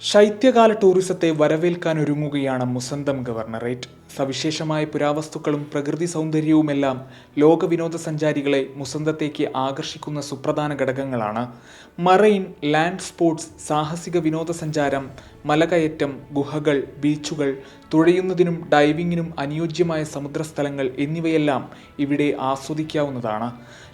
ശൈത്യകാല ടൂറിസത്തെ വരവേൽക്കാൻ ഒരുങ്ങുകയാണ് മുസന്തം ഗവർണറേറ്റ്. സവിശേഷമായ പുരാവസ്തുക്കളും പ്രകൃതി സൗന്ദര്യവുമെല്ലാം ലോക വിനോദസഞ്ചാരികളെ മുസന്തത്തേക്ക് ആകർഷിക്കുന്ന സുപ്രധാന ഘടകങ്ങളാണ്. മറൈൻ ലാൻഡ് സ്പോർട്സ് സാഹസിക വിനോദസഞ്ചാരം മലകയറ്റം ഗുഹകൾ ബീച്ചുകൾ തുഴയുന്നതിനും ഡൈവിങ്ങിനും അനുയോജ്യമായ സമുദ്രസ്ഥലങ്ങൾ എന്നിവയെല്ലാം ഇവിടെ ആസ്വദിക്കാവുന്നതാണ്.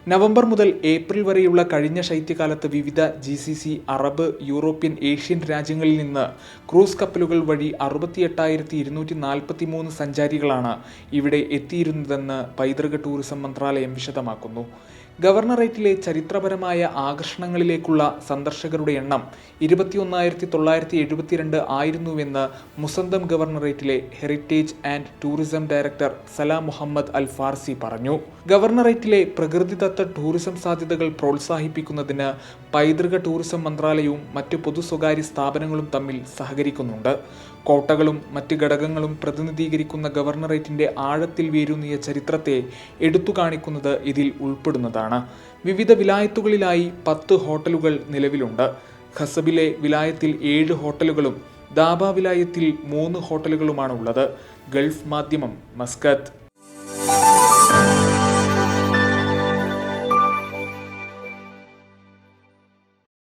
നവംബർ മുതൽ ഏപ്രിൽ വരെയുള്ള കഴിഞ്ഞ ശൈത്യകാലത്ത് വിവിധ G C C Arab European Asian രാജ്യങ്ങളിൽ നിന്ന് ക്രൂസ് കപ്പലുകൾ വഴി അറുപത്തി എട്ടായിരത്തി ഇരുന്നൂറ്റി നാൽപ്പത്തി മൂന്ന് സഞ്ചാരികളാണ് ഇവിടെ എത്തിയിരുന്നതെന്ന് പൈതൃക ടൂറിസം മന്ത്രാലയം വിശദമാക്കുന്നു. ഗവർണറേറ്റിലെ ചരിത്രപരമായ ആകർഷണങ്ങളിലേക്കുള്ള സന്ദർശകരുടെ എണ്ണം ഇരുപത്തിയൊന്നായിരത്തി തൊള്ളായിരത്തി എഴുപത്തിരണ്ട് ആയിരുന്നുവെന്ന് Musandam ഗവർണറേറ്റിലെ heritage and tourism director Salam Muhammad Al Farsi പറഞ്ഞു. ഗവർണറേറ്റിലെ പ്രകൃതിദത്ത ടൂറിസം സാധ്യതകൾ പ്രോത്സാഹിപ്പിക്കുന്നതിന് പൈതൃക ടൂറിസം മന്ത്രാലയവും മറ്റു പൊതു സ്വകാര്യ സ്ഥാപനങ്ങളും തമ്മിൽ സഹകരിക്കുന്നുണ്ട്. കോട്ടകളും മറ്റ് ഘടകങ്ങളും പ്രതിനിധീകരിക്കുന്ന ഗവർണറേറ്റിന്റെ ആഴത്തിൽ വേരൂന്നിയ ചരിത്രത്തെ എടുത്തു കാണിക്കുന്നത് ഇതിൽ ഉൾപ്പെടുന്നതാണ്. വിവിധ വിലായത്തുകളിലായി പത്ത് ഹോട്ടലുകൾ നിലവിലുണ്ട്. ഖസബിലെ വിലായത്തിൽ ഏഴ് ഹോട്ടലുകളും ദാബ വിലായത്തിൽ മൂന്ന് ഹോട്ടലുകളുമാണ് ഉള്ളത് ഗൾഫ് മാധ്യമം മസ്കത്ത്.